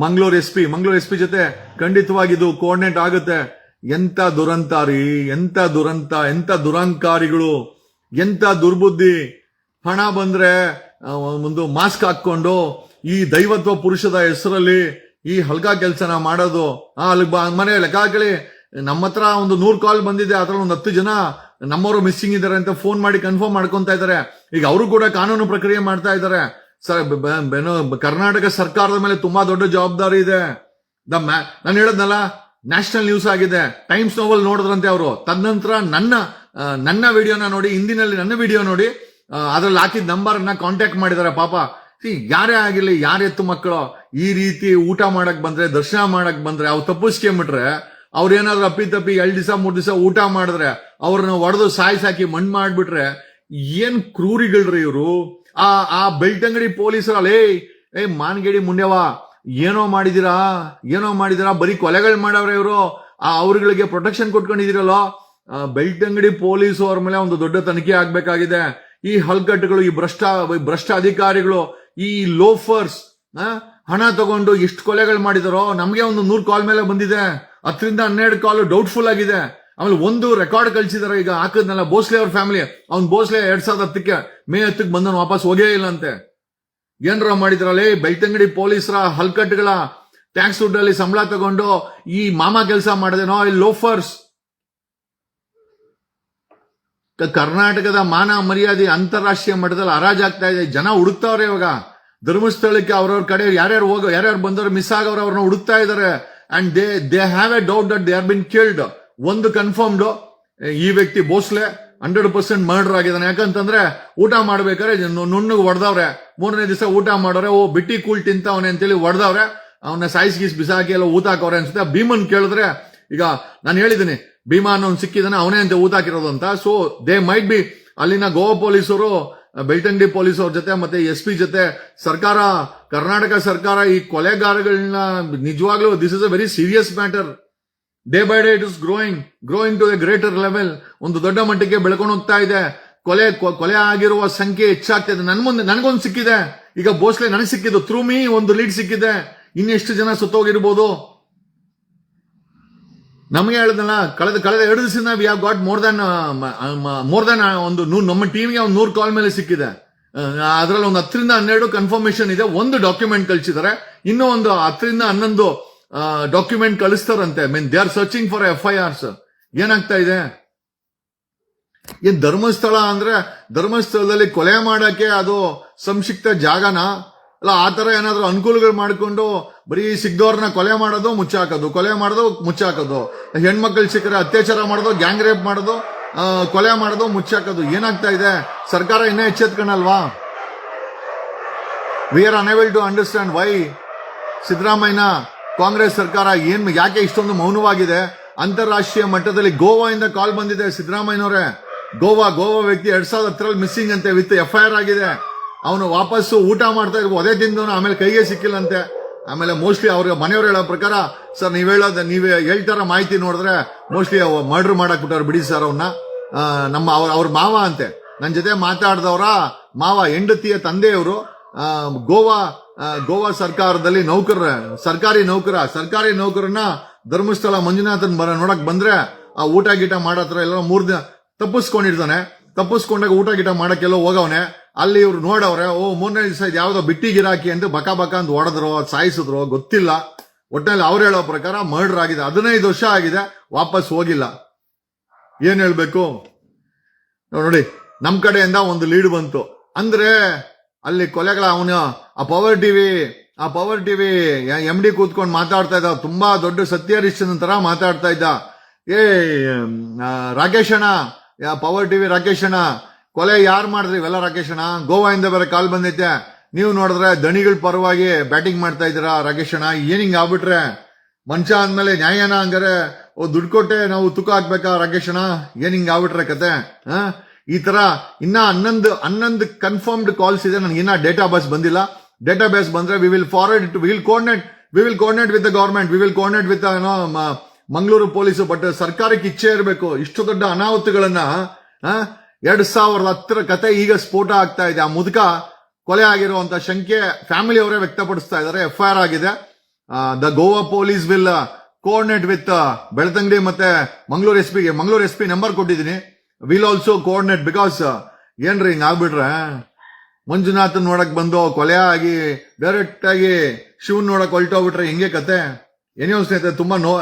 Mangaluru S P Mangaluru S P ಜೊತೆ ಖಂಡಿತವಾಗಿ ಇದು ಕೋಆರ್ಡಿನೇಟ್ ಆಗುತ್ತೆ. ಎಂತ ದುರಂತಾರಿ, ಎಂತ ದುರಂತ, ಎಂತ ದುರಂಕಾರಿಗಳು, ಎಂತ ದುರ್ಬುದ್ಧಿ. ಹಣ ಬಂದ್ರೆ ಒಂದು ಮಾಸ್ಕ್ ಹಾಕ್ಕೊಂಡು ಈ ದೈವತ್ವ ಪುರುಷದ ಹೆಸರಲ್ಲಿ ಈ ಹಲ್ಗ ಕೆಲಸನ ಮಾಡೋದು. ಆ ಅಲ್ಲಿ ಮನೆ ಲೆಕ್ಕ ಹಾಕಲಿ. ನಮ್ಮ ಹತ್ರ ಒಂದು ನೂರು ಕಾಲ್ ಬಂದಿದೆ, ಅದ್ರಲ್ಲಿ ಒಂದು ಹತ್ತು ಜನ ನಮ್ಮವರು ಮಿಸ್ಸಿಂಗ್ ಇದ್ದಾರೆ ಅಂತ ಫೋನ್ ಮಾಡಿ ಕನ್ಫರ್ಮ್ ಮಾಡ್ಕೊಂತ ಇದ್ದಾರೆ. ಈಗ ಅವರು ಕೂಡ ಕಾನೂನು ಪ್ರಕ್ರಿಯೆ ಮಾಡ್ತಾ ಇದ್ದಾರೆ. ಸರ್ ಕರ್ನಾಟಕ ಸರ್ಕಾರದ ಮೇಲೆ ತುಂಬಾ ದೊಡ್ಡ ಜವಾಬ್ದಾರಿ ಇದೆ. ದ ನಾನು ಹೇಳದ್ನಲ್ಲ ನ್ಯಾಷನಲ್ ನ್ಯೂಸ್ ಆಗಿದೆ. ಟೈಮ್ಸ್ ನೋವಲ್ ನೋಡಿದ್ರಂತೆ ಅವರು. ತದನಂತರ ನನ್ನ ನನ್ನ ವಿಡಿಯೋನ ನೋಡಿ, ಹಿಂದಿನಲ್ಲಿ ನನ್ನ ವಿಡಿಯೋ ನೋಡಿ ಅದ್ರಲ್ಲಿ ಹಾಕಿದ ನಂಬರ್ ಅನ್ನ ಕಾಂಟ್ಯಾಕ್ಟ್ ಮಾಡಿದಾರೆ, ಪಾಪ. ಸಿ, ಯಾರೇ ಆಗಿರ್ಲಿ, ಯಾರ ಎತ್ತು ಮಕ್ಕಳು, ಈ ರೀತಿ ಊಟ ಮಾಡಕ್ ಬಂದ್ರೆ, ದರ್ಶನ ಮಾಡಕ್ ಬಂದ್ರೆ, ಅವ್ರು ತಪ್ಪಿಸ್ಕೊಂಬಿಟ್ರೆ, ಅವ್ರ ಏನಾದ್ರು ಅಪ್ಪಿ ತಪ್ಪಿ ಎರಡ್ ದಿವಸ, ಮೂರ್ ದಿವಸ ಊಟ ಮಾಡಿದ್ರೆ, ಅವ್ರನ್ನ ಒಡೆದು ಸಾಯಿಸಾಕಿ ಮಣ್ಣು ಮಾಡ್ಬಿಟ್ರೆ, ಏನ್ ಕ್ರೂರಿಗಳ್ರಿ ಇವರು? ಆ ಆ ಬೆಳ್ತಂಗಡಿ ಪೊಲೀಸರಲ್ಲಿ ಏ ಮಾನ್ಗೇಡಿ ಮುಂಡ್ಯವ ಏನೋ ಮಾಡಿದಿರಾ? ಏನೋ ಮಾಡಿದಿರಾ? ಬರೀ ಕೊಲೆಗಳು ಮಾಡವ್ರೆ ಇವರು. ಆ, ಅವ್ರಗಳಿಗೆ ಪ್ರೊಟೆಕ್ಷನ್ ಕೊಟ್ಕೊಂಡಿದಿರಲ್ಲೋ? ಬೆಳ್ತಂಗಡಿ ಪೊಲೀಸ್ ಅವ್ರ ಮೇಲೆ ಒಂದು ದೊಡ್ಡ ತನಿಖೆ ಆಗ್ಬೇಕಾಗಿದೆ. ಈ ಹಲ್ಕಟ್ಟುಗಳು ಈ ಭ್ರಷ್ಟ ಭ್ರಷ್ಟ ಅಧಿಕಾರಿಗಳು, ಈ ಲೋಫರ್ಸ್ ಹಣ ತಗೊಂಡು ಎಷ್ಟು ಕೊಲೆಗಳು ಮಾಡಿದಾರೋ, ನಮಗೆ ಒಂದು ನೂರು ಕಾಲ್ ಮೇಲೆ ಬಂದಿದೆ. ಹತ್ತರಿಂದ ಹನ್ನೆರಡು ಕಾಲ್ ಡೌಟ್ಫುಲ್ ಆಗಿದೆ. ಆಮೇಲೆ ಒಂದು ರೆಕಾರ್ಡ್ ಕಳ್ಸಿದಾರೆ, ಈಗ ಹಾಕದ್ನಲ್ಲ ಭೋಸ್ಲೆ ಅವ್ರ ಫ್ಯಾಮಿಲಿ ಅವ್ನ್ ಭೋಸ್ಲೆ ಎರಡ್ ಸಾವಿರದ ಹತ್ತಕ್ಕೆ ಮೇ ಹತ್ತಕ್ಕೆ ಬಂದನು ವಾಪಸ್ ಹೋಗೇ ಇಲ್ಲ ಅಂತೆ ಏನ್ರ ಮಾಡಿದ್ರಲ್ಲಿ ಬೆಳ್ತಂಗಡಿ ಪೊಲೀಸರ ಹಲ್ಕಟ್ಟುಗಳ ಟ್ಯಾಕ್ಸ್ ದುಡ್ಡಲ್ಲಿ ಸಂಬಳ ತಗೊಂಡು ಈ ಮಾಮ ಕೆಲಸ ಮಾಡಿದೆನೋ, ಈ ಲೋಫರ್ಸ್. ಕರ್ನಾಟಕದ ಮಾನ ಮರ್ಯಾದೆ ಅಂತಾರಾಷ್ಟ್ರೀಯ ಮಟ್ಟದಲ್ಲಿ ಹರಾಜಾಗ್ತಾ ಇದೆ. ಜನ ಹುಡುಕ್ತಾವ್ರೆ ಇವಾಗ. ಧರ್ಮಸ್ಥಳಕ್ಕೆ ಅವ್ರವ್ರ ಕಡೆ ಯಾರ್ಯಾರು ಹೋಗೋ ಯಾರ್ಯಾರು ಬಂದವರು ಮಿಸ್ ಆಗೋರು ಅವ್ರನ್ನ ಹುಡುಕ್ತಾ ಇದ್ದಾರೆ and they they have a doubt that they are been killed ಒಂದು ಕನ್ಫರ್ಮ್ಡ್ ಈ ವ್ಯಕ್ತಿ ಬೋಸ್ಲೆ ಹಂಡ್ರೆಡ್ ಪರ್ಸೆಂಟ್ ಮರ್ಡರ್ ಆಗಿದ್ದಾನೆ. ಯಾಕಂತಂದ್ರೆ ಊಟ ಮಾಡ್ಬೇಕಾದ್ರೆ ನುಣ್ಣಗೆ ಹೊಡೆದವ್ರೆ ಮೂರನೇ ದಿವಸ ಊಟ ಮಾಡೋರೆ, ಓ, ಬಿಟ್ಟಿ ಕೂಳ್ ತಿಂತವನೆ ಅಂತೇಳಿ ಹೊಡೆದವ್ರೆ ಅವನ ಸಾಯಿಸ್ ಗೀಸ್ ಬಿಸಾಕಿ ಎಲ್ಲ ಊತಾಕವ್ರೆ ಅನ್ಸುತ್ತೆ. ಭೀಮನ್ ಕೇಳಿದ್ರೆ, ಈಗ ನಾನು ಹೇಳಿದ್ದೀನಿ ಭೀಮಾ ಅನ್ನೋನ್ ಸಿಕ್ಕಿದಾನೆ, ಅವನೇ ಅಂತ ಊತಾಕಿರೋದು ಅಂತ. ಸೊ ದೇ ಮೈಟ್ ಬಿ ಅಲ್ಲಿನ ಗೋವಾ ಪೊಲೀಸರು ಬೆಳ್ತಂಗಡಿ ಪೊಲೀಸ್ ಅವ್ರ ಜೊತೆ ಮತ್ತೆ ಎಸ್ ಪಿ ಜೊತೆ. ಸರ್ಕಾರ, ಕರ್ನಾಟಕ ಸರ್ಕಾರ ಈ ಕೊಲೆಗಾರಗಳನ್ನ ನಿಜವಾಗ್ಲೂ this is a very serious matter day by day it is growing growing to a greater level ಒಂದು ದೊಡ್ಡ ಮಟ್ಟಿಗೆ ಬೆಳ್ಕೊಂಡು ಹೋಗ್ತಾ ಇದೆ. ಕೊಲೆ ಕೊಲೆ ಆಗಿರುವ ಸಂಖ್ಯೆ ಹೆಚ್ಚಾಗ್ತಾ ಇದೆ. ನನ್ ಮುಂದೆ, ನನಗೊಂದು ಸಿಕ್ಕಿದೆ. ಈಗ ಬೋಸ್ಲೆ ನನಗೆ ಸಿಕ್ಕಿದ್ದು ಥ್ರೂ ಮೀ ಒಂದು ಲೀಡ್ ಸಿಕ್ಕಿದೆ. ಇನ್ನೆಷ್ಟು ಜನ ಸುತ್ತೋಗಿರ್ಬೋದು? ನಮಗೆ ಹೇಳಿದ್ನಲ್ಲ ಕಳೆದ ಕಳೆದ ಎರಡು ದಿವಸದಿಂದ we have got more than more than ಒಂದು ನೂರು ನಮ್ಮ ಟೀಮ್ಗೆ ಒಂದು ನೂರು ಕಾಲ್ ಮೇಲೆ ಸಿಕ್ಕಿದೆ. ಅದರಲ್ಲಿ ಒಂದು ಹತ್ತರಿಂದ ಹನ್ನೆರಡು ಕನ್ಫರ್ಮೇಶನ್ ಇದೆ. ಒಂದು ಡಾಕ್ಯುಮೆಂಟ್ ಕಳಿಸಿದ್ದಾರೆ ಇನ್ನೂ ಒಂದು ಹತ್ತರಿಂದ ಹನ್ನೊಂದು document ಕಳಿಸ್ತಾರಂತೆ. Mean they are searching for F I Rs ಏನಾಗ್ತಾ ಇದೆ? ಏನ್ ಧರ್ಮಸ್ಥಳ ಅಂದ್ರೆ, ಧರ್ಮಸ್ಥಳದಲ್ಲಿ ಕೊಲೆ ಮಾಡಕ್ಕೆ ಅದು ಸಂಕ್ಷಿಪ್ತ ಜಾಗನ? ಅಲ್ಲ, ಆ ಥರ ಏನಾದರೂ ಅನುಕೂಲಗಳು ಮಾಡಿಕೊಂಡು ಬರೀ ಸಿಗ್ದವ್ರನ್ನ ಕೊಲೆ ಮಾಡೋದು, ಮುಚ್ಚಾಕೋದು, ಕೊಲೆ ಮಾಡೋದು, ಮುಚ್ಚಾಕೋದು, ಹೆಣ್ಮಕ್ಳು ಸಿಕ್ಕರೆ ಅತ್ಯಾಚಾರ ಮಾಡೋದು, ಗ್ಯಾಂಗ್ ರೇಪ್ ಮಾಡೋದು ಕೊಲೆ ಮಾಡೋದು, ಮುಚ್ಚಾಕೋದು, ಏನಾಗ್ತಾ ಇದೆ? ಸರ್ಕಾರ ಇನ್ನೂ ಎಚ್ಚೆತ್ಕಣಲ್ವಾ we are unable to understand why ಸಿದ್ದರಾಮಯ್ಯನ Congress ಸರ್ಕಾರ ಏನು, ಯಾಕೆ ಇಷ್ಟೊಂದು ಮೌನವಾಗಿದೆ? ಅಂತಾರಾಷ್ಟ್ರೀಯ ಮಟ್ಟದಲ್ಲಿ ಗೋವಾದಿಂದ ಕಾಲ್ ಬಂದಿದೆ ಸಿದ್ದರಾಮಯ್ಯನವರೇ. ಗೋವಾ ಗೋವಾ ವ್ಯಕ್ತಿ ಎರಡ್ ಸಾವಿರದ ಹತ್ತರಲ್ಲಿ ಮಿಸ್ಸಿಂಗ್ ಅಂತೆ, ವಿತ್ ಎಫ್ ಐ ಆರ್ ಆಗಿದೆ. ಅವನು ವಾಪಸ್ಸು ಊಟ ಮಾಡ್ತಾ ಇರ್ಬೋದು ಅದೇ ತಿಂದವನು ಆಮೇಲೆ ಕೈಗೆ ಸಿಕ್ಕಿಲ್ಲಂತೆ. ಆಮೇಲೆ ಮೋಸ್ಟ್ಲಿ ಅವ್ರಿಗೆ ಮನೆಯವ್ರು ಹೇಳೋ ಪ್ರಕಾರ, ಸರ್, ನೀವು ಹೇಳೋದು, ನೀವು ಹೇಳ್ತಾರ ಮಾಹಿತಿ ನೋಡಿದ್ರೆ ಮೋಸ್ಟ್ಲಿ ಮರ್ಡರ್ ಮಾಡಕ್ ಬಿಟ್ಟವ್ರು ಬಿಡಿ ಸರ್ ಅವನ್ನ ನಮ್ಮ ಅವ್ರ ಅವ್ರ ಮಾವ ಅಂತೆ. ನನ್ನ ಜೊತೆ ಮಾತಾಡಿದವರ ಮಾವ ಹೆಂಡತಿಯ ತಂದೆಯವರು ಗೋವಾ ಗೋವಾ ಸರ್ಕಾರದಲ್ಲಿ ನೌಕರ, ಸರ್ಕಾರಿ ನೌಕರ, ಸರ್ಕಾರಿ ನೌಕರನ್ನ ಧರ್ಮಸ್ಥಳ ಮಂಜುನಾಥನ್ ಬರ ನೋಡಕ್ ಬಂದ್ರೆ ಆ ಊಟ ಗೀಟ ಮಾಡತ್ರ ಎಲ್ಲ ಮೂರ್ ದಿನ ತಪ್ಪಿಸ್ಕೊಂಡಿರ್ತಾನೆ. ತಪ್ಪಿಸ್ಕೊಂಡಾಗ ಊಟ ಗೀಟ ಮಾಡಕ್ಕೆಲ್ಲ ಹೋಗವನೆ. ಅಲ್ಲಿ ಇವ್ರು ನೋಡವ್ರೆ, ಓ, ಮೂರನೇ ದಿವಸ ಇದು ಯಾವುದೋ ಬಿಟ್ಟಿ ಗಿರಾಕಿ ಅಂತ ಬಕ ಬಕ ಅಂತ ಹೊಡೆದ್ರು ಸಾಯಿಸಿದ್ರು ಗೊತ್ತಿಲ್ಲ. ಒಟ್ಟಿನಲ್ಲಿ ಅವ್ರು ಹೇಳೋ ಪ್ರಕಾರ ಮರ್ಡರ್ ಆಗಿದೆ. ಹದಿನೈದು ವರ್ಷ ಆಗಿದೆ, ವಾಪಸ್ ಹೋಗಿಲ್ಲ. ಏನ್ ಹೇಳ್ಬೇಕು? ನೋಡಿ ನಮ್ಮ ಕಡೆಯಿಂದ ಒಂದು ಲೀಡ್ ಬಂತು. ಅಂದ್ರೆ, ಅಲ್ಲಿ ಕೊಲೆಗಳ ಅವನು, ಆ ಪವರ್ ಟಿವಿ ಆ ಪವರ್ ಟಿವಿ ಎಂ ಡಿ ಕೂತ್ಕೊಂಡು ಮಾತಾಡ್ತಾ ಇದ್ದ, ತುಂಬಾ ದೊಡ್ಡ ಸತ್ಯಹರಿಶ್ಚಂದ್ರನ್ ತರ ಮಾತಾಡ್ತಾ ಇದ್ದ. ಏ ರಾಕೇಶಣ್ಣ ಪವರ್ ಟಿವಿ ರಾಕೇಶ್ ಅಣ್ಣ ಕೊಲೆ ಯಾರು ಮಾಡಿದ್ರಿ? ಇವೆಲ್ಲ ರಾಕೇಶ್ ಅಣ್ಣ ಗೋವಾದಿಂದ ಬೇರೆ ಕಾಲ್ ಬಂದೈತೆ. ನೀವು ನೋಡಿದ್ರೆ ದಣಿಗಳ ಪರವಾಗಿ ಬ್ಯಾಟಿಂಗ್ ಮಾಡ್ತಾ ಇದ್ದೀರಾ ರಾಕೇಶ್ ಅಣ್ಣ ಏನ್ ಹಿಂಗ್ ಆಗ್ಬಿಟ್ರೆ? ಮನುಷ್ಯ ಅಂದ್ಮೇಲೆ ನ್ಯಾಯನ ಹಂಗಾರೆ ದುಡ್ಡು ಕೊಟ್ಟೆ ನಾವು ತುಕ ಹಾಕ್ಬೇಕಾ ರಾಕೇಶ್ ಅಣ್ಣ ಏನ್ ಹಿಂಗ್ ಆಗ್ಬಿಟ್ರೆ ಕತೆ? ಈ ತರ ಇನ್ನ ಹನ್ನೊಂದು ಹನ್ನೊಂದು ಕನ್ಫರ್ಮ್ಡ್ ಕಾಲ್ಸ್ ಇದೆ. ನನಗೆ ಇನ್ನ ಡೇಟಾ ಬೇಸ್ ಬಂದಿಲ್ಲ. ಡೇಟಾ ಬೇಸ್ ಬಂದ್ರೆ we will forward it will coordinate we will coordinate with the government we will coordinate with ಏನೋ ಮಂಗಳೂರು ಪೊಲೀಸು ಬಟ್ ಸರ್ಕಾರಕ್ಕೆ ಇಚ್ಛೆ ಇರಬೇಕು. ಇಷ್ಟು ದೊಡ್ಡ ಅನಾಹುತಗಳನ್ನ ಎರಡ್ ಸಾವಿರದ ಹತ್ತರ ಕತೆ ಈಗ ಸ್ಫೋಟ ಆಗ್ತಾ ಇದೆ. ಆ ಮುದುಕ ಕೊಲೆ ಆಗಿರುವಂತ ಶಂಕೆ ಫ್ಯಾಮಿಲಿ ಅವರೇ ವ್ಯಕ್ತಪಡಿಸ್ತಾ ಇದ್ದಾರೆ. ಎಫ್ ಐ ಆಗಿದೆ. The Goa police will coordinate with Beltangady ಮತ್ತೆ ಮಂಗಳೂರು ಎಸ್ ಪಿಗೆ ಮಂಗಳೂರು ಎಸ್ ಪಿ ನಂಬರ್ ಕೊಟ್ಟಿದ್ದೀನಿ. ವಿಲ್ ಆಲ್ಸೋ ಕೋಆರ್ಡಿನೇಟ್ ಬಿಕಾಸ್ ಏನ್ರಿ ಹಿಂಗ್ ಆಗ್ಬಿಟ್ರೆ? ಮಂಜುನಾಥ್ ನೋಡಕ್ ಬಂದು ಕೊಲೆ ಆಗಿ ಡೈರೆಕ್ಟ್ ಆಗಿ ಶಿವನ್ ನೋಡಕ್ ಹೊಲ್ಟೋಗ್ಬಿಟ್ರೆ ಹೆಂಗೆ ಕತೆ? ಏನೋ ಸ್ನೇಹಿತರೆ ತುಂಬಾ ನೋ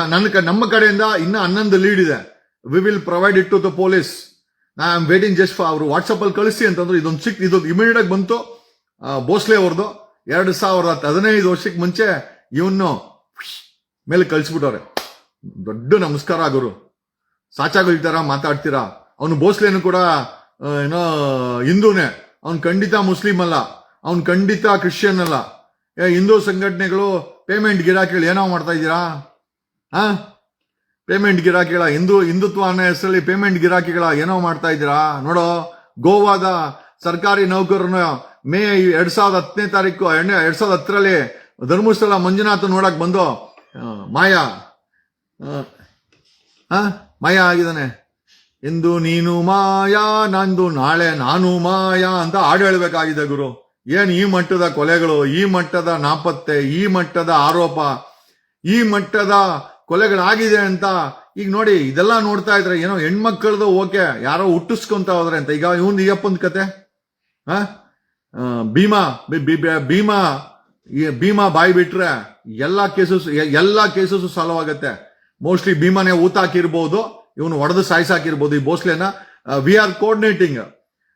ನನ್ನ ನಮ್ಮ ಕಡೆಯಿಂದ ಇನ್ನ ಹನ್ನೊಂದು ಲೀಡ್ ಇದೆ. We will provide it to the police ನಾ ಆಮ್ ವೇಟಿಂಗ್ ಜಸ್ಟ್ ಫಾರ್ ಅವರು ವಾಟ್ಸಪ್ಪಲ್ಲಿ ಕಳಿಸಿ ಅಂತಂದ್ರೆ ಇದೊಂದು ಸಿಕ್ ಇದೊಂದು ಇಮಿಡಿಯೇಟ್ ಆಗಿ ಬಂತು. ಭೋಸ್ಲೆ ಅವ್ರದ್ದು. ಎರಡು ಸಾವಿರದ ಹದಿನೈದು ವರ್ಷಕ್ಕೆ ಮುಂಚೆ ಇವನು ಮೇಲೆ ಕಳಿಸ್ಬಿಟ್ಟವ್ರೆ. ದೊಡ್ಡ ನಮಸ್ಕಾರ ಆಗೋರು ಸಾಚಾಗೋಗ್ತಾರ, ಮಾತಾಡ್ತೀರಾ? ಅವನು ಭೋಸ್ಲೆನು ಕೂಡ ಏನೋ ಹಿಂದೂನೇ. ಅವ್ನು ಖಂಡಿತ ಮುಸ್ಲಿಂ ಅಲ್ಲ. ಅವ್ನು ಖಂಡಿತ ಕ್ರಿಶ್ಚಿಯನ್ ಅಲ್ಲ. ಹಿಂದೂ ಸಂಘಟನೆಗಳು ಪೇಮೆಂಟ್ ಗಿರಾಕಿಗಳು ಏನೋ ಮಾಡ್ತಾ ಇದ್ದೀರಾ? ಹಾ ಪೇಮೆಂಟ್ ಗಿರಾಕಿಗಳ ಹಿಂದೂ ಹಿಂದುತ್ವ ಅನ್ನೋ ಹೆಸರಲ್ಲಿ ಪೇಮೆಂಟ್ ಗಿರಾಕಿಗಳ ಏನೋ ಮಾಡ್ತಾ ಇದ್ದೀರಾ? ನೋಡೋ, ಗೋವಾದ ಸರ್ಕಾರಿ ನೌಕರನ ಮೇ ಎರಡ್ ಸಾವಿರದ ಹತ್ತನೇ ತಾರೀಕು, ಎರಡ್ ಸಾವಿರದ ಹತ್ತರಲ್ಲಿ ಧರ್ಮಸ್ಥಳ ಮಂಜುನಾಥ ನೋಡಕ್ ಬಂದು ಮಾಯಾ. ಮಾಯಾ ಆಗಿದ್ದಾನೆ. ಇಂದು ನೀನು ಮಾಯಾ, ನಂದು ನಾಳೆ ನಾನು ಮಾಯಾ ಅಂತ ಹಾಡು ಹೇಳ್ಬೇಕಾಗಿದೆ ಗುರು. ಏನ್ ಈ ಮಟ್ಟದ ಕೊಲೆಗಳು, ಈ ಮಟ್ಟದ ನಾಪತ್ತೆ, ಈ ಮಟ್ಟದ ಆರೋಪ, ಈ ಮಟ್ಟದ ಕೊಲೆಗಳಾಗಿದೆ ಅಂತ ಈಗ ನೋಡಿ, ಇದೆಲ್ಲ ನೋಡ್ತಾ ಇದ್ರೆ ಏನೋ ಹೆಣ್ಮಕ್ಳದು ಓಕೆ, ಯಾರೋ ಹುಟ್ಟಿಸ್ಕೊಂತ ಹೋದ್ರೆ ಅಂತ. ಈಗ ಇವನ್ ಈಗಪ್ಪಂದ್ ಕತೆ? ಭೀಮಾ ಭೀಮಾ ಭೀಮಾ ಬಾಯಿ ಬಿಟ್ರೆ ಎಲ್ಲಾ ಕೇಸಸ್ ಎಲ್ಲಾ ಕೇಸಸ್ ಸಾಲ್ವ್ ಆಗತ್ತೆ. ಮೋಸ್ಟ್ಲಿ ಭೀಮಾನೇ ಊತ ಹಾಕಿರ್ಬೋದು, ಇವನು ಒಡೆದು ಸಾಯಿಸಾಕಿರ್ಬೋದು ಈ ಭೋಸ್ಲೆನ ವಿ ಆರ್ ಕೋಆರ್ಡಿನೇಟಿಂಗ್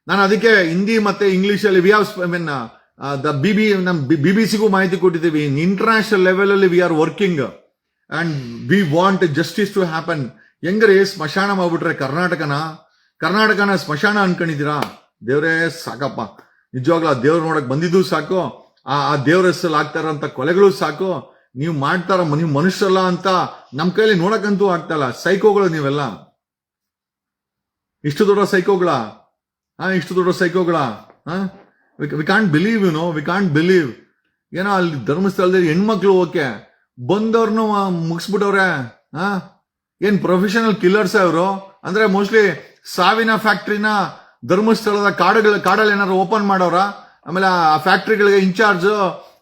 ನಾನು ಅದಕ್ಕೆ ಹಿಂದಿ ಮತ್ತೆ ಇಂಗ್ಲಿಷ್ ಅಲ್ಲಿ we are I mean the B B ನಮ್ ಬಿ ಬಿ ಸಿಗೂ ಮಾಹಿತಿ ಕೊಟ್ಟಿದ್ದೀವಿ. ಇಂಟರ್ನ್ಯಾಷನಲ್ ಲೆವೆಲ್ ಅಲ್ಲಿ we are working and we want justice to happen ಹೆಂಗ್ರಿ ಸ್ಮಶಾನ ಮಾಡ್ಬಿಟ್ರೆ ಕರ್ನಾಟಕನ? ಕರ್ನಾಟಕನ ಸ್ಮಶಾನ ಅನ್ಕೊಂಡಿದ್ದೀರಾ? ದೇವ್ರೇ, ಸಾಕಪ್ಪ. ನಿಜವಾಗ್ಲೂ ಆ ದೇವ್ರ ನೋಡಕ್ ಬಂದಿದ್ದು ಸಾಕು. ಆ ಆ ದೇವ್ರ ಹೆಸರಲ್ಲಿ ಆಗ್ತಾ ಇರೋಂಥ ಕೊಲೆಗಳು ಸಾಕು. ನೀವು ಮಾಡ್ತಾರ ನೀವು ಮನುಷ್ಯರಲ್ಲ ಅಂತ ನಮ್ಮ ಕೈಯಲ್ಲಿ ನೋಡಕ್ಕಂತೂ ಇಲ್ಲ. ಸೈಕೋಗಳು ನೀವೆಲ್ಲ. ಇಷ್ಟು ದೊಡ್ಡ ಸೈಕೋಗಳ? ಹಾ ಇಷ್ಟು ದೊಡ್ಡ ಸೈಕೋಗಳ? We can't believe you know we can't believe ಏನೋ ಅಲ್ಲಿ ಧರ್ಮಸ್ಥಳದಲ್ಲಿ ಹೆಣ್ಮಕ್ಳು ಓಕೆ. ಬಂದವ್ರನ್ನು ಮುಗಿಸ್ಬಿಟ್ಟವ್ರೆ ಹಾ ಏನ್ ಪ್ರೊಫೆಷನಲ್ ಕಿಲ್ಲರ್ಸ್ ಅವರು ಅಂದ್ರೆ ಮೋಸ್ಟ್ಲಿ ಸಾವಿನ ಫ್ಯಾಕ್ಟ್ರಿನ ಧರ್ಮಸ್ಥಳದ ಕಾಡುಗಳ, ಕಾಡಲ್ಲಿ ಏನಾದ್ರು ಓಪನ್ ಮಾಡೋರ? ಆಮೇಲೆ ಆ ಫ್ಯಾಕ್ಟ್ರಿಗಳಿಗೆ ಇನ್ಚಾರ್ಜ್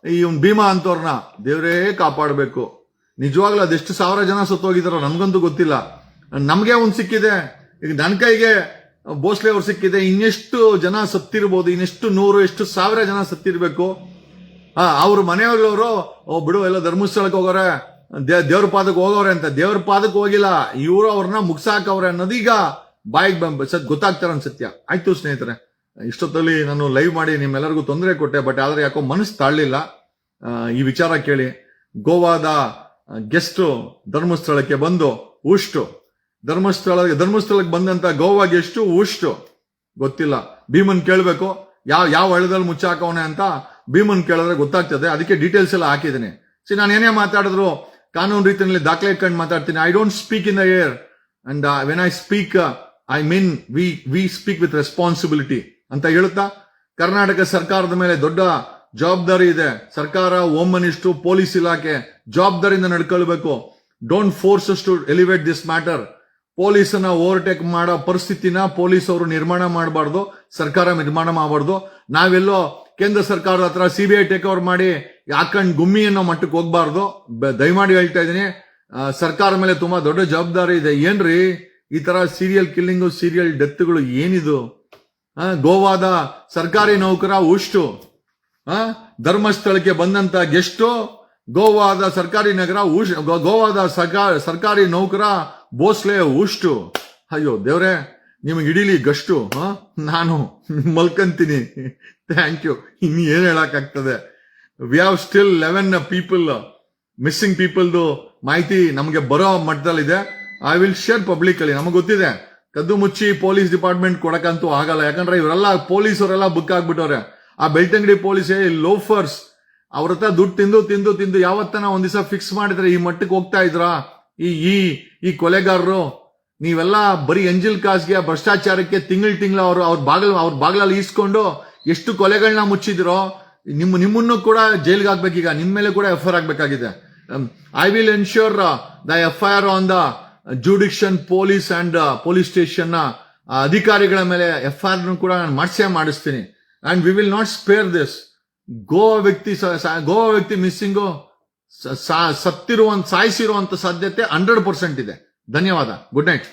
ಇವ್ನ್ ಭೀಮಾ ಅಂತವ್ರನ್ನ ದೇವರೇ ಕಾಪಾಡಬೇಕು. ನಿಜವಾಗ್ಲೂ ಅದೆಷ್ಟು ಸಾವಿರ ಜನ ಸತ್ತೋಗಿದಾರೋ ನನ್ಗಂತೂ ಗೊತ್ತಿಲ್ಲ. ನಮಗೆ ಒಂದು ಸಿಕ್ಕಿದೆ. ಈಗ ನನ್ನ ಕೈಗೆ ಭೋಸ್ಲೆ ಅವ್ರು ಸಿಕ್ಕಿದೆ. ಇನ್ನೆಷ್ಟು ಜನ ಸತ್ತಿರ್ಬೋದು, ಇನ್ನೆಷ್ಟು ನೂರು, ಎಷ್ಟು ಸಾವಿರ ಜನ ಸತ್ತಿರ್ಬೇಕು. ಹಾ ಅವ್ರ ಮನೆಯವ್ರವರು, ಓ, ಬಿಡು, ಎಲ್ಲ ಧರ್ಮಸ್ಥಳಕ್ಕೆ ಹೋಗೋರೆ ದೇವ್ರ ಪಾದಕ್ಕೆ ಹೋಗೋರೆ ಅಂತ, ದೇವ್ರ ಪಾದಕ್ಕೆ ಹೋಗಿಲ್ಲ, ಇವರು ಅವ್ರನ್ನ ಮುಗ್ಸಾಕವ್ರೆ ಅನ್ನೋದೀಗ ಬಾಯಿಗೆ ಬಂಬ ಸತ್ ಗೊತ್ತಾಗ್ತಾರ ಅನ್ಸತ್ಯ. ಆಯ್ತು ಸ್ನೇಹಿತರೆ, ಇಷ್ಟೊತ್ತಲ್ಲಿ ನಾನು ಲೈವ್ ಮಾಡಿ ನಿಮ್ಮೆಲ್ಲರಿಗೂ ತೊಂದರೆ ಕೊಟ್ಟೆ ಬಟ್ ಆದ್ರೆ ಯಾಕೋ ಮನಸ್ಸು ತಾಳಲಿಲ್ಲ. ಈ ವಿಚಾರ ಕೇಳಿ, ಗೋವಾದ ಗೆಸ್ಟ್ ಧರ್ಮಸ್ಥಳಕ್ಕೆ ಬಂದು ಉಷ್ಟು ಧರ್ಮಸ್ಥಳ, ಧರ್ಮಸ್ಥಳಕ್ಕೆ ಬಂದಂತ ಗೋವಾ ಗೆಸ್ಟ್ ಉಷ್ಟು ಗೊತ್ತಿಲ್ಲ. ಭೀಮನ್ ಕೇಳಬೇಕು, ಯಾವ ಯಾವ ಹಳ್ಳದಲ್ಲಿ ಮುಚ್ಚಾಕವನೆ ಅಂತ ಭೀಮನ್ ಕೇಳಿದ್ರೆ ಗೊತ್ತಾಗ್ತದೆ. ಅದಕ್ಕೆ ಡೀಟೇಲ್ಸ್ ಎಲ್ಲ ಹಾಕಿದ್ದೀನಿ. ಸಿ ನಾನು ಏನೇ ಮಾತಾಡಿದ್ರು ಕಾನೂನು ರೀತಿಯಲ್ಲಿ ದಾಖಲೆ ಇಟ್ಕೊಂಡು ಮಾತಾಡ್ತೀನಿ. I don't speak in the air and when I speak I mean we we speak with responsibility ಅಂತ ಹೇಳುತ್ತಾ? ಕರ್ನಾಟಕ ಸರ್ಕಾರದ ಮೇಲೆ ದೊಡ್ಡ ಜವಾಬ್ದಾರಿ ಇದೆ. ಸರ್ಕಾರ, ಹೋಮ್ ಮಿನಿಸ್ಟರ್, ಪೊಲೀಸ್ ಇಲಾಖೆ ಜವಾಬ್ದಾರಿಯಿಂದ ನಡ್ಕೊಳ್ಬೇಕು. Don't force to elevate this matter ಪೊಲೀಸನ್ನ overtake ಮಾಡೋ ಪರಿಸ್ಥಿತಿನ ಪೊಲೀಸ್ ಅವರು ನಿರ್ಮಾಣ ಮಾಡಬಾರ್ದು. ಸರ್ಕಾರ ನಿರ್ಮಾಣ ಮಾಡಬಾರ್ದು. ನಾವೆಲ್ಲೋ ಕೇಂದ್ರ ಸರ್ಕಾರದ ಹತ್ರ C B I take over ಮಾಡಿ ಯಾಕಂಡ್ ಗುಮ್ಮಿ ಅನ್ನೋ ಮಟ್ಟಕ್ಕೆ ಹೋಗ್ಬಾರ್ದು. ದಯಮಾಡಿ ಹೇಳ್ತಾ ಇದ್ದೀನಿ. ಸರ್ಕಾರ ಮೇಲೆ ತುಂಬಾ ದೊಡ್ಡ ಜವಾಬ್ದಾರಿ ಇದೆ. ಏನ್ರಿ? ಈ ತರ ಸೀರಿಯಲ್ ಕಿಲ್ಲಿಂಗು ಸೀರಿಯಲ್ ಡೆತ್ಗಳು ಏನಿದು? ಗೋವಾದ ಸರ್ಕಾರಿ ನೌಕರ ಉಷ್ಟು ಧರ್ಮಸ್ಥಳಕ್ಕೆ ಬಂದಂತ ಗೆಸ್ಟು ಗೋವಾದ ಸರ್ಕಾರಿ ನಗರ ಗೋವಾದ ಸರ್ಕಾ- ಸರ್ಕಾರಿ ನೌಕರ ಭೋಸ್ಲೆ ಉಷ್ಟು. ಅಯ್ಯೋ ದೇವ್ರೆ. ನಿಮಗೆ ಇಡೀಲಿ ಗಷ್ಟು, ಹ? ನಾನು ಮಲ್ಕಂತೀನಿ. ಥ್ಯಾಂಕ್ ಯು ಇನ್ನು ಏನು ಹೇಳಕ್ಕಾಗ್ತದೆ? We have still eleven people missing ಪೀಪಲ್ದು ಮಾಹಿತಿ ನಮಗೆ ಬರೋ ಮಟ್ಟದಲ್ಲಿದೆ. ಐ ವಿಲ್ ಶೇರ್ ಪಬ್ಲಿಕ್ ಅಲ್ಲಿ ನಮಗೆ ಗೊತ್ತಿದೆ. ಕದ್ದು ಮುಚ್ಚಿ ಪೊಲೀಸ್ ಡಿಪಾರ್ಟ್ಮೆಂಟ್ ಕೊಡಕ್ಕಂತೂ ಆಗಲ್ಲ. ಯಾಕಂದ್ರೆ ಇವರೆಲ್ಲ ಪೊಲೀಸರೆಲ್ಲ ಬುಕ್ ಆಗ್ಬಿಟ್ಟವ್ರೆ. ಆ ಬೆಳ್ತಂಗಡಿ ಪೊಲೀಸ್ ಲೋಫರ್ಸ್ ಅವ್ರ ಹತ್ರ ದುಡ್ಡು ತಿಂದು ತಿಂದು ತಿಂದು ಯಾವತ್ತನ ಒಂದ್ ಫಿಕ್ಸ್ ಮಾಡಿದ್ರೆ ಈ ಮಟ್ಟಕ್ಕೆ ಹೋಗ್ತಾ ಇದ್ರಾ? ಈ ಈ ಕೊಲೆಗಾರರು? ನೀವೆಲ್ಲ ಬರೀ ಎಂಜಿಲ್ ಕಾಸ್ಗೆ ಭ್ರಷ್ಟಾಚಾರಕ್ಕೆ ತಿಂಗಳು ತಿಂಗಳು ಅವರು ಅವ್ರ ಬಾಗಲ ಅವ್ರ ಬಾಗಲಲ್ಲಿ ಈಸ್ಕೊಂಡು ಎಷ್ಟು ಕೊಲೆಗಳನ್ನ ಮುಚ್ಚಿದ್ರೋ ನಿಮ್ಮ ನಿಮ್ಮನ್ನು ಕೂಡ ಜೈಲ್ಗೆ ಈಗ ನಿಮ್ಮ ಮೇಲೆ ಕೂಡ F I ಆಗ್ಬೇಕಾಗಿದೆ. I will ensure the F I R on the ಜುಡಿಷನ್ police and police station ಅಧಿಕಾರಿಗಳ ಮೇಲೆ ಎಫ್ ಐ ಆರ್ ಕೂಡ ನಾನು ಮಾಡಿಸೇ ಮಾಡಿಸ್ತೀನಿ. And we will not spare this Goa ವ್ಯಕ್ತಿ ಗೋವಾ ವ್ಯಕ್ತಿ ಮಿಸ್ಸಿಂಗು ಸತ್ತಿರುವಂತ ಸಾಯಿಸಿರುವಂತ ಸಾಧ್ಯತೆ ಹಂಡ್ರೆಡ್ ಪರ್ಸೆಂಟ್ ಇದೆ. ಧನ್ಯವಾದ ಗುಡ್ ನೈಟ್